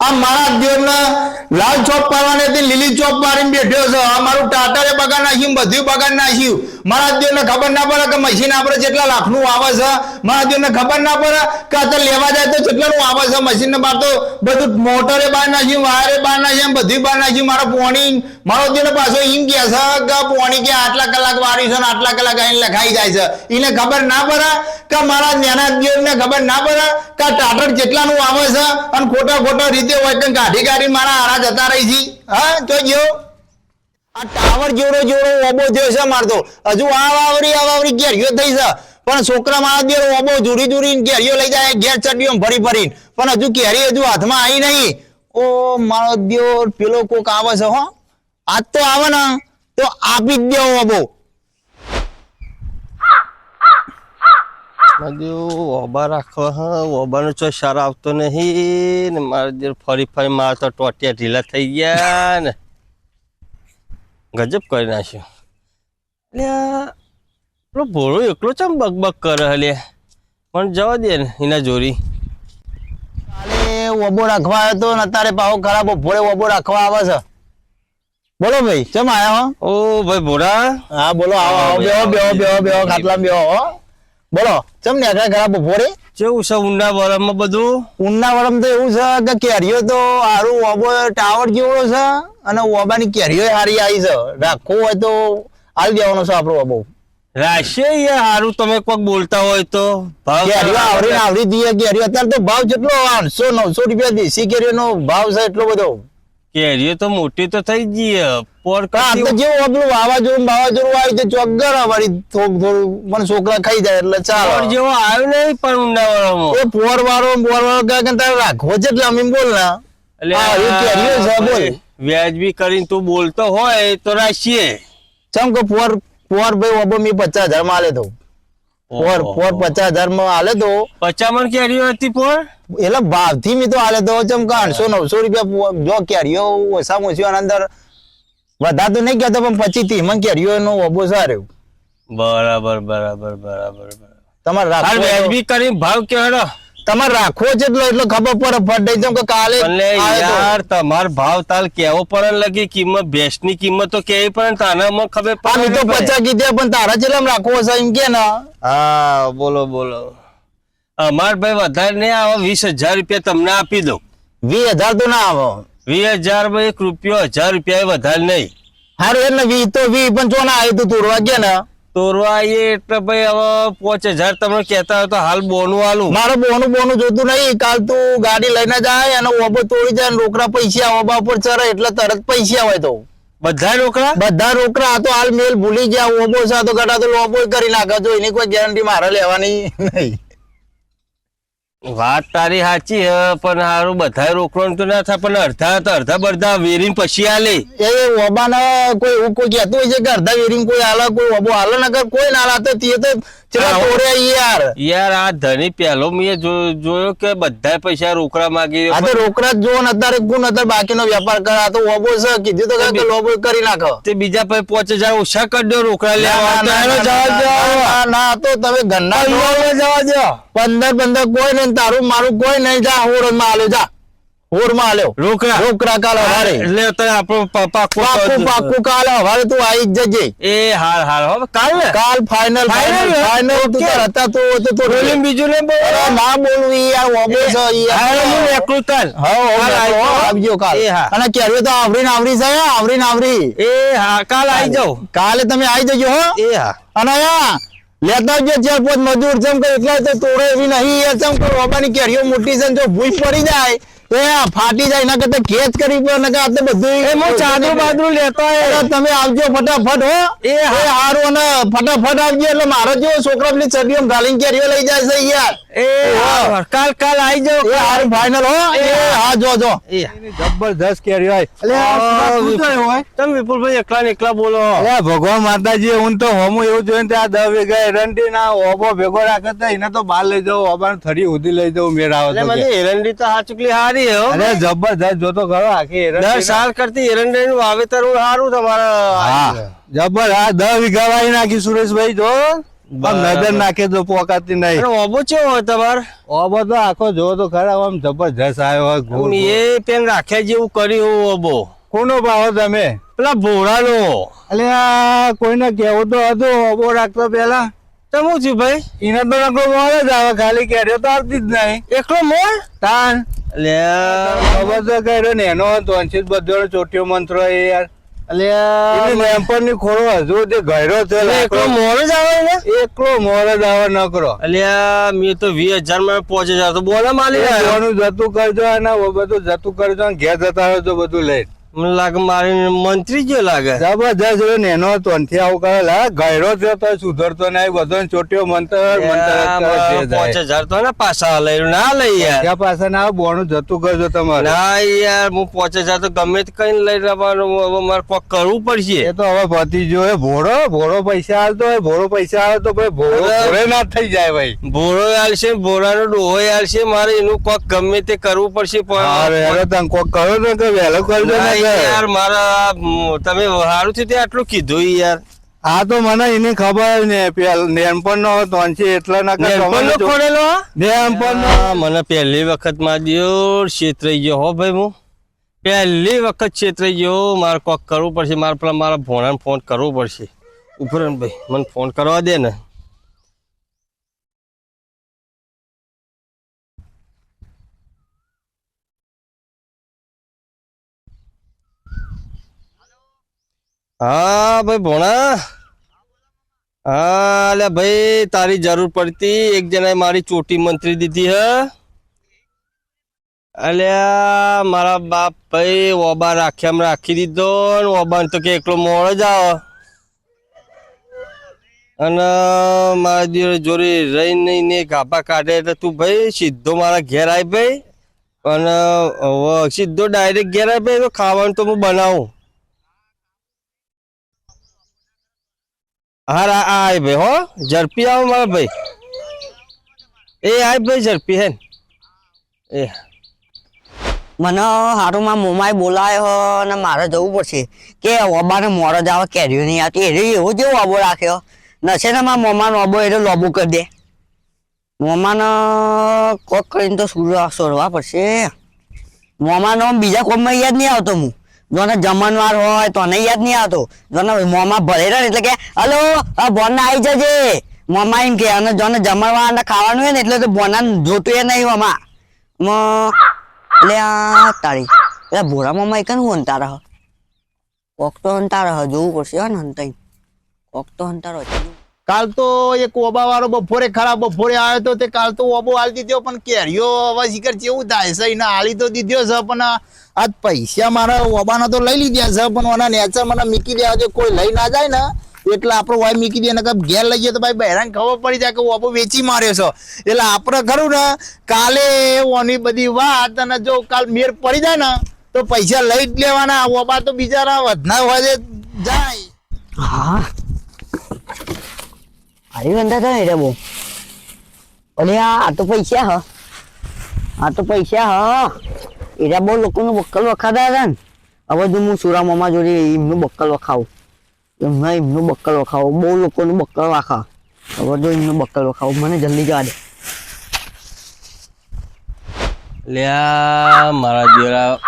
આ મારા દેવના લાલ ચોપ પાડવાની લીલી ચોપ મારીને બેઠ્યો છે. આ મારું ટાટારે બગાડ નાખ્યું બધું બગાડ નાખ્યું. મારા ખબર ના પડે કે મશીન આપણે જેટલા લાખનું આવે છે. મારા ખબર ના પડે કે અત્યારે લેવા જાય તો જેટલાનું આવે છે. મશીનને બાર તો બધું મોટરે બહાર નાખ્યું, વાયરે બહાર નાખ્યું, બધી બહાર નાખ્યું. મારો પોણી, મારો દેવને પાછો એમ કે છે કે પોણી કે આટલા કલાક વાળી છે ને આટલા કલાક અહીં લખાઈ જાય છે. એને ખબર ના પડે કે મારા નાના ખબર ના પડે કે ટાટર જેટલાનું આવે છે. અને ખોટા ખોટા રીતે હોય કાઢી કાઢી મારા આરા જતા રહી છે. હા, તો જો. આ ટાવર જેવડો જેવડો ઓબો થયો મારતો. હજુ આ વાવરી આ વાવરી ઘેરિયો થઈ છે. પણ છોકરા મારા દેર ઓબો જોડી જોડીને ઘેરિયો લઈ જાય, ઘેર ચડ્યો ભરી ફરીને પણ હજુ કેરી હજુ હાથમાં આવી નહીં. ઓ મારો દેવ પેલો કોક આવે છે હો. આજ તો આવે ને, તો આપી જ દેવો ઓબો. ઓબા રાખવા હા. ઓબાનો ચો સારો આવતો નહીં ને ફરી ફરી મારે તો ટોટિયા ઢીલા થઈ ગયા ને. ગજબ કરી નાખ્યું. એટલે પેલો ભોળો એકલો ચમ બકબક કરે હલે પણ જવા દે ને એના જોરી કાલે ઓબો રાખવા આવ્યો તો ને અત્યારે પાવો ખરાબ ભોળે ઓબો રાખવા આવે છે. બોલો ભાઈ ચમ આયા હો? ઓ ભાઈ ભોળા. હા બોલો આવો આવો બેહો બેહો બેહો બેહો ખાટલા બેહો હો. બોલો તમને આગળ ખરાબ ભોળે? કેવું છે ઊંડા બરફમાં બધું? ઉંડાવરમ વરમ તો એવું છે કે કેરીઓ તો હારું ઓબો ટાવર જેવડો છે અને ઓબાની કેરીઓ હારી આવી છે. રાખવો હોય તો આવી દેવાનો છે આપણો ઓબો. રાશે હારું તમે કોઈક બોલતા હોય તો. ભાવ કેરીઓ આવરી આવરી દીએ કેરીઓ. અત્યારે તો ભાવ કેટલો આઠસો નવસો રૂપિયા દેશી કેરીઓનો ભાવ છે એટલો બધો. કેરીઓ તો મોટી તો થઈ ગઈ. પોર તો જેવું આપણું વાવાઝોડું વાવાઝોડું આવી તો ચોગર વળી થોડું થોડું મને છોકરા ખાઈ જાય એટલે પોર જેવો આવ્યો નહીં પણ ઉંડાવાળો એ પોર વાળો પોર વાળો કે કે તારે રાખવો છે એટલે અમે બોલ ના. એટલે કેરીઓ છે, બોલ. વ્યાજબી કરીને તું બોલતો હોય તો રાખીએ. ચમ કે પોર પોર ભાઈ ઓબો મી પચાસ હજારમાં આલે તો. પોર પોર પચાસ હજારમાં આલે તો. પચામણ કેરીઓ હતી પોર? એટલે ભાવથી મી તો આલે તો ચમ કે આઠસો નવસો રૂપિયા જો કેરીઓ ઓછામાં ઓછી અંદર વધારે તો નહીં કહેતો પણ પચીસ ત્રીસમાં કેરીઓ નો ઓબો સારો બરાબર બરાબર બરાબર. તમારે વ્યાજબી કરી ભાવ કેવડો તમારે રાખવો જેટલો એટલો ખબર પડે. ફટ દઈ કે કાલે. યાર તમાર ભાવ તાલ કેવો પડે લગી? કિંમત ભેંસની કિંમત તો કેવી પડે ને તાને મને ખબર પડે તો ને. પચાસ કીધા પણ તારા જેટલા રાખવો હશે એમ કે ના. હા બોલો બોલો. અમાર ભાઈ વધારે નહીં આવે વીસ હજાર રૂપિયા તમને આપી દઉં. વીસ હજાર તો ના આવો. વીસ હજાર ભાઈ એક રૂપિયો હજાર રૂપિયા વધારે નહીં. હારું એટલે વી તો વી પણ જો ના આવી તું તોડવા ગયા ને? તોરવા એટલે ભાઈ હવે પાંચ હજાર તમે કહેતા હોય તો હાલ બોનું આલું. મારે બોનું બોનું જોતું નહીં. કાલ તું ગાડી લઈને જાય અને ઓબો તોડી જાય રોકડા પૈસા ઓબા પર ચરે એટલે તરત પૈસા હોય તો. બધા રોકડા? બધા રોકડા. આ તો હાલ મેલ ભૂલી ગયા. ઓબો છે તો ગટા તો લોબો કરી નાખે. જો એની કોઈ ગેરંટી મારે લેવાની નહીં. વાત તારી સાચી હે પણ હારું બધા રોકવાનું તો ના થાય પણ અડધા તો અડધા બડધા વેરીન પછી આલે. એ ઓબાને કોઈ એવું કોઈ કહેતું હોય છે કે અડધા વેરિંગ કોઈ આલે કોઈ ઓબો આલે નકર કોઈ ના હાલે તો તે તો ચલા તોડે યાર. યાર આ ધણી પહેલો મેં જોયો કે બધા પૈસા રોકડા માંગી આ તો રોકડા જ જોવો ને અત્યારે ગુણ અત્યારે બાકીનો વેપાર કરે? તો ઓબો છે કીધું તો કે લોબો કરી નાખો. તે બીજા પર પાંચ હજાર ઓછા કરી દો રોકડા લેવા ના, તો તમે ઘરના. જવા દો. પંદર પંદર કોઈ નહીં તારું મારું કોઈ નહીં જા હોડમાં આલ્યો જા. હોડમાં આલ્યો. રોકડા. રોકડા કાલ હવારે. એટલે અત્યારે આપણો પાકું પાકું પાકું કાલ હવારે તું આવી જ જજે. એ હાલ હાલ હવે કાલ? ને કાલ ફાઇનલ ફાઇનલ ફાઇનલ તું તાર હતા તો તો તો બોલીને બીજું ને બોલ. ના બોલું ઈ આ ઓબો છે ઈ હાલ હું એકલું તાલ. હા, હો, આવજો. કાલ. એ હા. અને કેરવે તો આવરી નાવરી છે આવરી એ હા કાલ આવી જાવ કાલે તમે આવી જજો હો. એ હા. અને અહીંયા લેતા આવજો ચાર પાંચ મજૂર જેમ એટલે તો તોડે એવી નહીં. યાર જેમ કે રોબાની કેરીઓ મોટી છે જો ભૂજ પડી જાય એ ફાટી જાય એના કરતા કેચ કરી પડે નકર આ તો બધું એ હું ચાદરું બાદરું લેતો. તમે આવજો ફટાફટ હો. એ. હારું અને ફટાફટ આવજો એટલે મારો જો છોકરા પેલી ચડીઓ ગાલીને કેરીઓ લઈ જાય છે યાર. એ હા. કાલ કાલ આવી જાઓ એ હારું ફાઇનલ હો. એ હા. જો જો. જબરદસ્ત કેરી હોય આ હોય? તમે વિપુલભાઈ એકલા ને એકલા બોલો. અરે ભગવાન માતાજી હું તો હોમું એવું જોઈને ત્યાં દસ વીઘા એરંડી ના ઓબો ભેગો રાખે તો એને તો બહાર લઈ જાવ ઓબા થરી ઉધી લઈ જાઉં મેળા આવે એટલે મને એરંડી તો હા ચૂકલી હારી હો. અરે જબરદસ્ત જોતો ખરો આખી દસ સાલ કરતી એરંડી નું વાવેતર સારું તમારા જબર હા દસ વીઘા વાળી નાખી સુરેશભાઈ જો. નજર નાખે તો પોકાતી નહીં. ઓબો ચેવો હોય તમાર? ઓબો તો આખો જોવો તો ખરા આમ જબરજસ્ત આવ્યો એ પેન રાખ્યા જેવું કર્યું ઓબો. કોનો ભાવ તમે? પેલા ભોળાનો. એટલે આ કોઈને કેવું તો હતું ઓબો રાખતો પેલા ચમું છું ભાઈ? એને તો નકરો મોડે જ આવે ખાલી કેરીઓ તો આવતી જ નહીં. એકલો મોર તાન. ખબર તો કર્યો ને એનો તોંચી બધો ચોટ્યો મંત્ર એ યાર. અલ્યા એને ખોળો હજુ તે ગયરો છે એકલો મોર જ આવે ને એકલો મોર જ આવે નકરો. અલ્યા મેં તો વીસ હજારમાં પહોંચી જાવ તો બોલા માલી જતું કરજો અને બધું જતું કરજો અને ઘેર જતા રહ્યો બધું લઈ મને લાગે મારી મંત્રી જો લાગે જબરજસ્ત રહ્યો નેનો તોંથી આવું કરે લા ગયરો છે તો સુધરતો નહીં બધો ચોટ્યો મંતર મંતર જ પાંચ. હજાર તો ને પાછા લઈ ના લઈ યાર ત્યાં પાછા ના બોનું જતું કરજો તમારે ના યાર હું પાંચ હજાર તો ગમે તે કઈ લઈ રહેવાનું હવે મારે કોક કરવું પડશે એ તો હવે ભતીજો એ ભોળો ભોળો પૈસા હાલતો હોય ભોળો પૈસા આવે તો ભાઈ ભોળો. ભોળે ના થઈ જાય ભાઈ ભોળો આલશે ભોળાનો ડોહો આલશે મારે એનું કોક ગમે તે કરવું પડશે અરે અરે પણ તને કોક કરો ને કે વહેલો કરજો ને. યાર મારા તમે સારું થયું તે આટલું કીધું યાર. હા તો મને એની ખબર ને નેનપણ નો તોંચી એટલા નેનપણ નો મને પહેલી વખતમાં દિયો છેતરાઈ ગયો હો ભાઈ હું. પહેલી વખત છેતરાઈ ગયો મારે કોક કરવું પડશે. મારે પેલા મારા ભોણાને ફોન કરવો પડશે. ઉપર ભાઈ મને ફોન કરવા દે ને. હા, ભાઈ ભોણા. હા અલ્યા ભાઈ, તારી જરૂર પડતી એક જણાએ મારી ચોટી મંત્રી દીધી હ. અલ્યા મારા બાપ ભાઈ ઓબા રાખ્યામાં રાખી દીધો ને ઓબાને તો કે એકલો મોડો જ આવો. અને મારા દિવસ જોડે નહીં ને ગાભા કાઢે એટલે તું ભાઈ સીધો મારા ઘેર આવી ભાઈ. અને સીધો ડાયરેક્ટ ઘેર આવી ભાઈ, તો ખાવાનું તો હું બનાવું. હા હા આય ભાઈ, હો, ઝડપી આવો મારા ભાઈ. એ આય ભાઈ, ઝડપી હે એ. મને હારું માં મોમાએ બોલાયો હો, અને મારે જવું પડશે. કે ઓબાને મોડો જાવ કેરીઓ નહીં આવતી. એ રહ્યો એવો જેવો ઓબો રાખ્યો? નશે ને મારા મોમાનો ઓબો એટલે લોબો કરી દે. મોમાને કોક કરીને તો સુરવા સોરવા પડશે. મોમાનો બીજા કોમમાં યાદ નહીં આવતો હું. જોને જમણવાર હોય તો નહીં યાદ નહીં આવતો. જોને મોમાં ભરે ને એટલે કે, હલો, આ બોના આવી જજે. મોમા એમ કે, અને જોને જમણવાર ને ખાવાનું હોય ને એટલે તો બોના જોતું એ નહીં મોમાં. એટલે આ તારી એટલે ભોળા મામા એક હું અંતાર હ? કોક તો અંતાર હ, જોવું પડશે ને હંતાઈ કોક તો અંતાર છે કાલ તો એક ઓબા વાળો બપોરે ખરા બપોરે આવ્યો તો તે કાલ તો ઓબો આલી દીધો, પણ કેરીઓ હવે શિખર કેવું થાય? છે એને આલી તો દીધો છે, પણ આજ પૈસા મારા ઓબાના તો લઈ લીધા છે, પણ ઓના નેચર મને મીકી દેવા આજે કોઈ લઈ ના જાય ને, એટલે આપણો વાય મીકી દે ને કે ઘેર લઈ જાય તો ભાઈ બહેરાને ખબર પડી જાય કે ઓબો વેચી માર્યો છો. એટલે આપણે ખરું ને, કાલે ઓની બધી વાત અને જો કાલ મેર પડી જાય ને, તો પૈસા લઈ જ લેવાના ઓબા તો બિચારા વધના વધે જાય. હા. અરે વંદા તો રે બહુ ઓલે આ તો પૈસા હ. આ તો પૈસા હ. એરા બક્કલ વખાતા મને જલ્દી જવા દે. લ્યા, મારા દિયરા,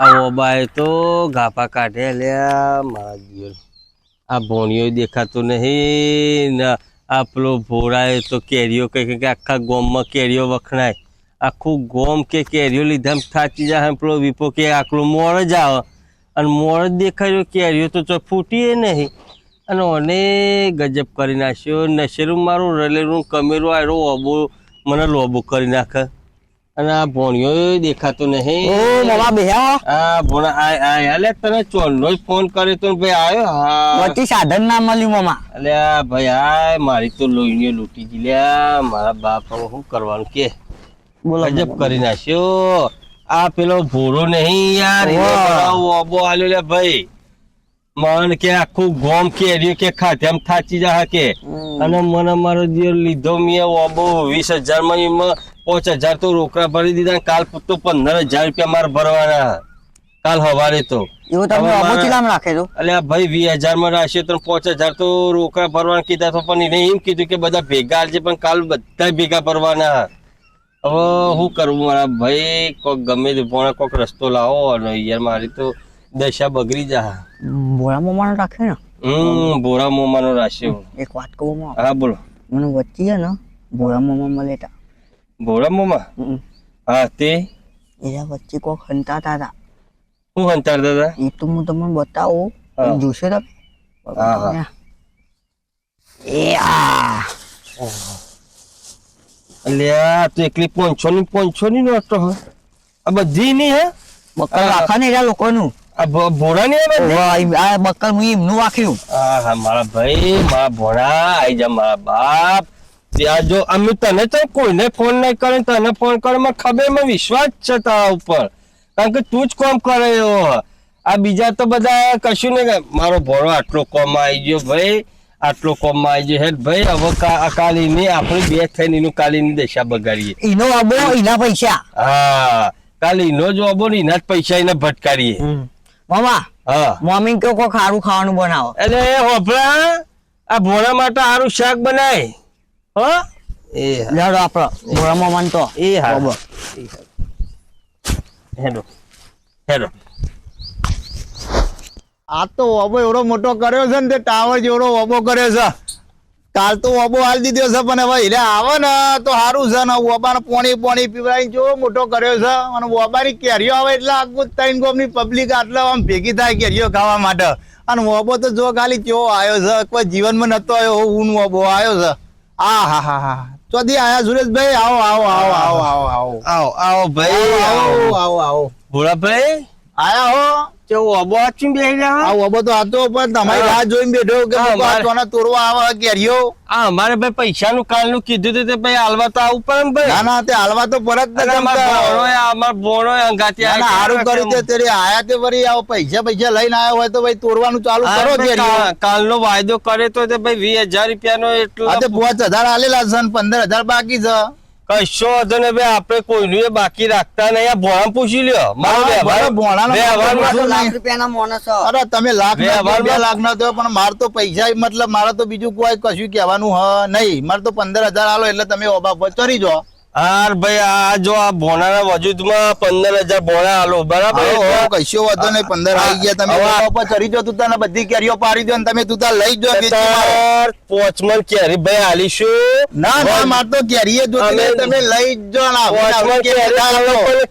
આ ઓબાએ તો ગાપા કાઢે. લ્યા, મારા દિયર. આ ભોણિયો દેખાતો નહીં. આ પેલો ભોરાય તો કેરીઓ કે આખા ગોમમાં કેરીઓ વખણાય. આખું ગોમ કે કેરીઓ લીધા થાચી જાય પેલો વિપો કે આકલો મોર જ આવે. અને મોર દેખાયો કેરીઓ તો ચો ફૂટીએ નહીં. અને મને ગજબ કરી નાખ્યો. નશેરું મારું રલેરું કમેરું આવ્યો ઓબો મને લોબો કરી નાખે. અને આ ભોણિયો દેખાતો નહીં. ઓ મામા બેહ્યા? આ ભોણા આ આ એટલે તને ચોલનો જ ફોન કર્યો તો ભાઈ આવ્યો હા. વચ્ચે સાધન ના મળ્યું મામા. એટલે ભાઈ આ મારી તો લોહીને લૂંટી ગઈ લ્યા મારા બાપ શું કરવાનું કે? બોલો. ગજબ કરી નાખ્યો. આ પેલો ભૂરો નહીં યાર ઓબો આલ્યો લે ભાઈ. મન કે આખું ગોમ કેર્યું કે ખાધેમ થાચી જા કે. અને મને મારો દિયર લીધો મેં ઓબો વીસ હજારમાં પાંચ હજાર તો રોકડા ભરી દીધા. કાલ તો પંદર હજાર રૂપિયા મારે ભરવાના. કાલ સવારે તો. એવું તમે હવે ઓબો રાખે તો? એટલે ભાઈ વીસ હજારમાં તો પાંચ હજાર તો રોકડા ભરવાના કીધા તો પણ એને એમ કીધું કે બધા ભેગા છે પણ કાલ બધા ભેગા ભરવાના. હવે શું કરવું મારા ભાઈ? કોક ગમે તે પોણા કોક રસ્તો લાવો અને યાર મારી તો દશા બગડી જા. ભોળા મોમાનો રાખે ને? હમ બોરા મોમાનો રાખ્યો. એક વાત કહું હા બોલો. મને વચ્ચે ને ભોળા મોમા મળે તા બોરા મોમા હમ. હા તે? એના વચ્ચે કોક હંતાતા હતા શું હંતાડતા હતા એ તો હું તમને બતાવું. હા. તમે હા, હા. એ આ. અલ્યા તું એકલી પોંચસો ની પોંચો ની નોટ તો આ બધી ની હે? બક્કર હા. રાખા ને એના લોકોનું. આ ભોળા ની હે આ બક્કર હું એમનું વાખ્યું હા હા મારા ભાઈ મારા ભોળા આઈ જા મારા બાપ. ત્યાં જો અમે તને તો કોઈને ફોન નહીં કરે તને ફોન કરે માં ખબરમાં વિશ્વાસ છે તારા ઉપર. કારણ કે તું જ કોમ કરે એવો. આ બીજા તો બધા કશું નહીં મારો ભોળો આટલો કોમ આવી ગયો ભાઈ. આટલો કોમ આવી ગયો. હેડ ભાઈ હવે કાલીની આપણે બે થઈને એનું કાલીની દશા બગાડીએ. એનો અબો એના પૈસા. હા. કાલીનો જો અબો ને એના જ પૈસા એને ભટકારીએ મામા હા. મમ્મી કે કોક સારું ખાવાનું બનાવો. એટલે હોભળા આ ભોળા માટે સારું શાક બનાય. હો? એ હા. લેડો આપડે. ભોળા એ હા. હેડો હેડો આ તો ઓબો એવડો મોટો કર્યો છે ને તે ટાવર જેવડો ઓબો કર્યો છે. કાલ તો ઓબો હાલ દીધો છે પણ હવે હીરે આવે ને તો સારું છે ને ઓબાને પોણી પોણી પીવડાવી જેવો મોટો કર્યો છે. અને ઓબાની કેરીઓ આવે એટલે આખું ત્રણ ગોમની પબ્લિક આટલા આમ ભેગી થાય કેરીઓ ખાવા માટે. અને ઓબો તો જો ખાલી કેવો આવ્યો છે કોઈ જીવનમાં નતો આવ્યો ઊન ઓબો આવ્યો છે. આ હા હા હા. ચોથી આયા સુરેશભાઈ આવો આવો આવો આવો આવો આવો. આવો આવો ભાઈ આવો. આવો આવો. ભોળાભાઈ? આયા હો. પૈસા નું કાલ કીધું હાલવા તો પરત ન જમતા અમાર હારું તે આયા તે વરી પૈસા પૈસા લઈને આયો હોય તો ભાઈ તોરવાનું ચાલુ કાલ નો વાયદો કરે તો તે ભાઈ 20000 રૂપિયા નો એટલો આ તે 5000 આલેલા છે હજાર બાકી છે. કશો વાંધો નહીં ભાઈ આપણે કોઈનું એ બાકી રાખતા નહીં. આ ભોળા પૂછી લ્યો. મારો લાખ રૂપિયાના મોણસ અરે તમે લાખ ના બે લાખ ના થયો પણ મારે તો પૈસા મતલબ મારે તો બીજું કોઈ કશું કહેવાનું હ નહીં. મારે તો પંદર હજાર આલો એટલે તમે ઓબા ચડી જાઓ. હાર ભાઈ આ જો આ ભોણાના વજૂદમાં પંદર હજાર બોના આલો બરાબર? કશો વાંધો નહીં પંદર આવી ગયા તમે ઉપર ચડી જાઓ તું બધી કેરીઓ પાડી દો તમે તું તાર લઈ જો પોચમન કેરી ભાઈ આલીશું. ના ના માર તો કેરીએ જો તમે લઈ જ જાઓ ને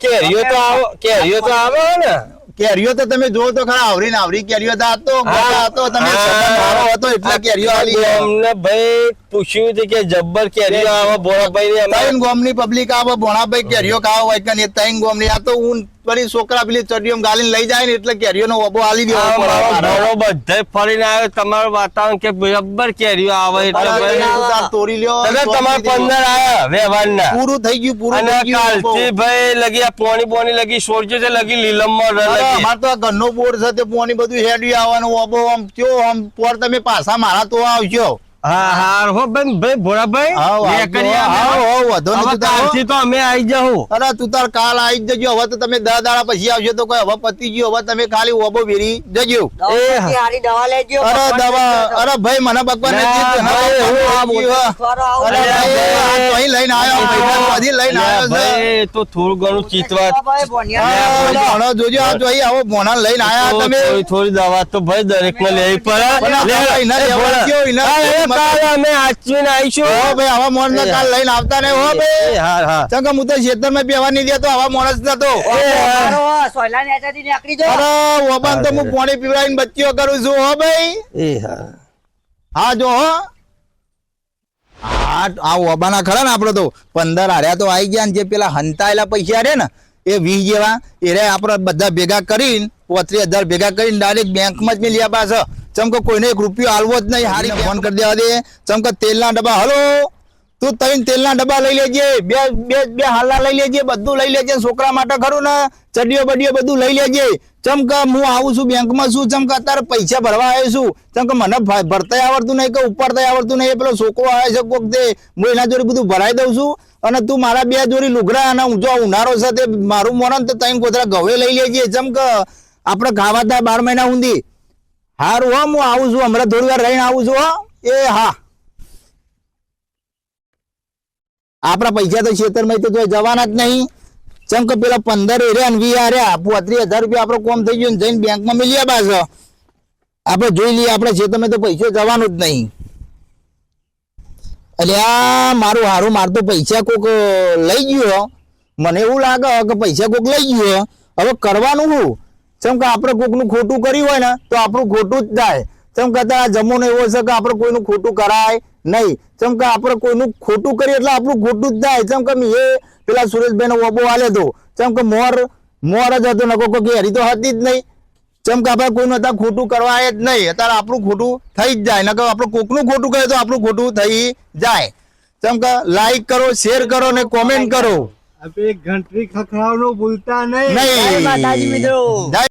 કેરીઓ તો આવો કેરીઓ તો આવે ને. કેરીઓ તો તમે જોવો તો ખરા આવરી ને આવરી કેરીઓ તો આ તો ગોળા હતો તમે મારો હતો એટલે કેરીઓ આલી. અમને ભાઈ પૂછ્યું હતું કે જબ્બર કેરીઓ આવે ભોળાભાઈ ને ત્રણ ગોમની પબ્લિક આવે ભોણાભાઈ કેરીઓ ખાવા હોય કે ત્રણ ગોમની આ તો હું વળી છોકરા પેલી ચડીઓ ગાલીને લઈ જાય ને એટલે કેરીઓનો ઓબો આલી દેવો મારો બધે ફરીને આવ્યો. તમારું વાતાવરણ કે બરાબર કેરીઓ આવે એટલે તોડી લ્યો તમે તમારે શાંતિથી. પંદર આયા વ્યવહારના. પૂરું થઈ ગયું પૂરું થઈ ગયું કાલથી ભાઈ લગી આ પોણી પોણી લગી સોરજો છે લગી લીલમમાં અરે, લગી. અમારે તો આ ઘરનો બોર્ડ છે તે પોણી બધું હેડ્યું આવવાનું ઓબો આમ કયો આમ પોર તમે પાછા મારા તો આવશો હા હા હો બેન ભાઈ ભોળાભાઈ હાવ, બે આવજો. કરી હાવ, આવો. હાવ, વાંધો નહીં, હવે તું તારો. કાલથી તો અમે આવી જાઉં અરે તું તાર કાલ આવી જજો હવે તો તમે દસ દાડા પછી આવશો તો કોઈ હવે પતી ગયું હવે તમે ખાલી ઓબો વેરી જજો દવાખાનાથી હારી દવા લેજો અરે દવા અરે ભાઈ મને ભગવાન ના, હું આ બોલું. અરે ભાઈ અહીં લઈને આવ્યો મહિના બધી લઈને આવ્યો છે તો થોડું ઘણું ચિતવા. ભણો જોજો આ જોઈ આવો ભોણા લઈને આયા તમે થોડી થોડી દવા તો ભાઈ દરેક ને લેવી પડે અમે આચવીને આવીશું. હો ભાઈ આવા કાલ લઈને આવતા નહીં હો ભાઈ. હા હા. ચંગા હું તો ખેતરમાં બેહવા નહીં દેતો આવા મોણસ નતો સોયલા નેચાથી નીકળી જાઓ. અરે ઓબાન તો હું પાણી પીવડાવીને બચ્ચીઓ કરું છું હો ભાઈ. એ હા. હા જો હો. આ આ ઓબાના ખરા ને આપડે તો. પંદર હાર્યા તો આવી ગયા ને જે પેલા હંતાયેલા પૈસા રે ને એ વીસ જેવા એ રે આપણે બધા ભેગા કરીને પોત્રીસ હજાર ભેગા કરીને ડાયરેક્ટ બેંકમાં જ મેલ્યા પાછા. ચમકો કોઈને એક રૂપિયો આલવો જ નહીં હારી ફોન કરી દેવા દે. ચમકે તેલના ડબ્બા હલો તું ત્રણ તેલના ડબ્બા લઈ લેજે બે બે બે હાલા લઈ લેજે બધું લઈ લેજે છોકરા માટે ખરું ને ચડીઓ બડીઓ બધું લઈ લેજે. ચમક હું આવું છું બેંકમાં છું ચમક અત્યારે પૈસા ભરવા આવ્યો છું. ચમકે મને ભ- ભરતાય આવડતું નહીં કે ઉપરતાય આવડતું નહીં પેલો છોકરો આવે છે કોક તે હું એના જોડે બધું ભરાઈ દઉં છું. અને તું મારા બે જોડી લુગડા અને ઊંચો ઉનાળો છે તે મારું મોરન તો ત્રણ કોતરા ગવે લઈ લેજે. ચમકે આપણે ખાવા થાય બાર મહિના ઊંધી. હારું, હો, હું આવું છું, હમણાં થોડી વાર રહીને આવું છું, હો. એ, હા. આપણા પૈસા તો ખેતરમાં તો જવાના જ નહીં. ચમ કે પેલા પંદર એર્યા ને વી આર્યા પોત્રીસ હજાર રૂપિયા આપણો કોમ થઈ ગયું ને જઈને બેંકમાં મિલ્યા પાછો. આપણે જોઈ લઈએ, આપણે ખેતરમાં તો પૈસો જવાનું જ નહીં. અલ્યા મારું હારું, માર તો પૈસા કોક લઈ ગયો મને એવું લાગે કે પૈસા કોક લઈ ગયો હવે કરવાનું શું ચમ કે આપણે કોકનું ખોટું કર્યું હોય ને તો આપણું ખોટું જ થાય. ચમ કે અત્યારે આ જમવાનો એવો છે કે આપણે કોઈનું ખોટું કરાય નહીં. ચમ કે આપણે કોઈનું ખોટું કરીએ એટલે આપણું ખોટું જ થાય. ચમ કે એ પેલા સુરેશભાઈનો ઓબો આલે તો ચમ કે મોર મોર જ હતો નકો કોઈ હરી તો હતી જ નહીં. ચમ કે આપણે કોઈનું અત્યારે ખોટું કરવા જ નહીં. અત્યારે આપણું ખોટું થઈ જ જાય. નકર આપણે કોકનું ખોટું કરે તો આપણું ખોટું થઈ જાય. ચમ કે લાઈક કરો શેર કરો ને કોમેન્ટ કરો. આપણે ઘંટડી ખખડાવવાનું ભૂલતા નહીં. નહીં. જય માતાજી મિત્રો. જય